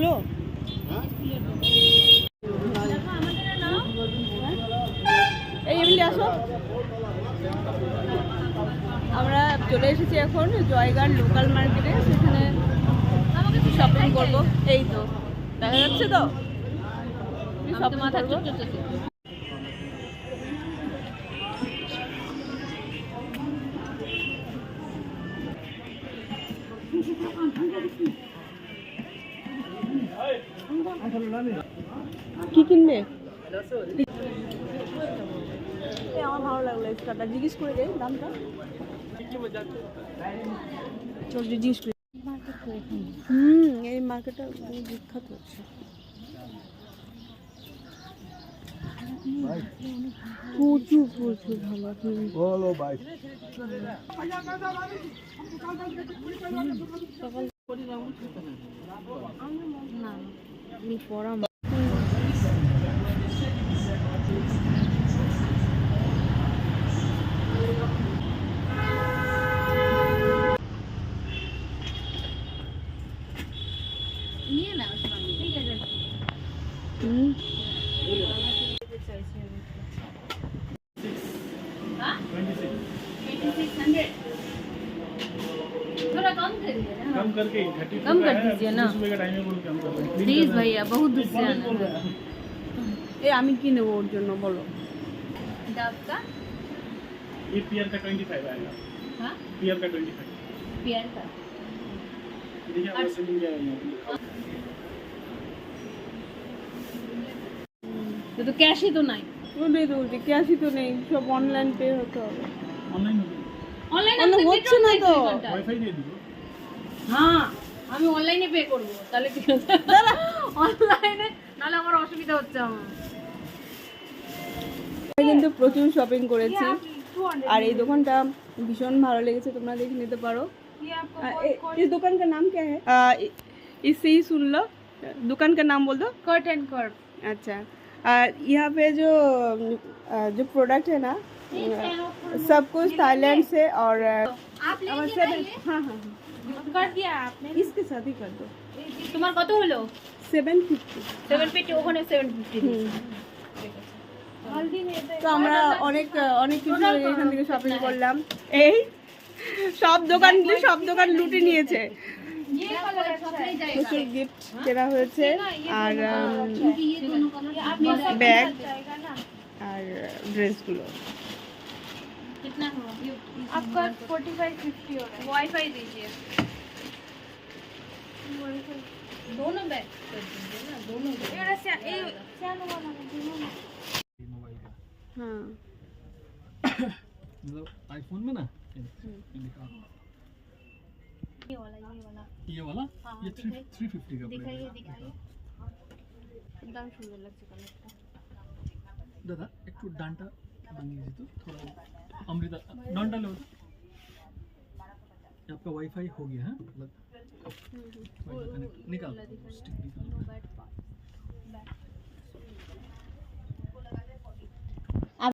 স্কুলও এই এমনি আসো। আমরা চলে এসেছি এখন জয়গার লোকাল মার্কেটে সেখানে শপিং করব। এই তো দেখা যাচ্ছে তো? শপিং মাথা কি কিনবে? আমার ভালো লাগল এই স্কার্টটা। জিজ্ঞেস করে দে দামটা। চল জিজ্ঞেস করে। হুম এই মার্কেটটা বিখ্যাত। হচ্ছে প্রচুর প্রচুর ভালো। বলো ভাই। না আমি পড়া নিয়ে নাও ঠিক আছে হুম कर दीजिए ना। सुबह का टाइम है बोलो कम कर दें प्लीज भैया बहुत दूर से आना है এই আমি কি নেবো ওর জন্য বলো डाब का ये पीआर का ट्वेंटी फाइव आएगा हाँ पीआर का ट्वेंटी फाइव पियर का देखिए आपको सेलिंग क्या है तो तो कैश ही तो नहीं ওটাই তো বলছি ক্যাশই তো নেই সব অনলাইন পে হতে হবে ऑनलाइन हो गया অনলাইন অন্য হচ্ছে না তো। वाईफाई दे दीजिए হ্যাঁ আমি অনলাইনে পে করব তাহলে কি হচ্ছে অনলাইনে নাহলে আমার অসুবিধা হচ্ছে আমার আমি কিন্তু প্রচুর শপিং করেছি আর এই দোকানটা ভীষণ ভালো লেগেছে তোমরা দেখে নিতে পারো आ, ए- इस दुकान का नाम क्या है आ, इ- इससे ही सुन लो दुकान का नाम बोल दो कट एंड कर्व अच्छा आ, यहाँ पे जो आ, जो प्रोडक्ट है ना सब कुछ थाईलैंड से और आ, आप और लेके सेवन आइए हाँ हाँ हाँ कर दिया आपने इसके साथ ही कर दो তোমার কত হলো সেভেন ফিফটি সেভেন ফিফটি ওখানে সেভেন ফিফটি তো আমরা অনেক অনেক কিছু এখান থেকে শপিং করলাম এই সব দোকান সব দোকান লুটে নিয়েছে প্রচুর গিফট কেনা হয়েছে আর ব্যাগ আর ড্রেসগুলো कितना हुआ आपका फोर्टी फाइव फिफ्टी हो रहा वाईफाई दीजिए हाँ। मतलब दोनों आईफोन में ना? हम्म। ये वाला ये वाला। ये वाला? हाँ, ये थ्री थ्री फिफ्टी का दादा एक तो डांटा बंगी तो, थोड़ा अमृता डांटा लो। आपका वाईफाई हो गया है? मतलब निकाल निकाल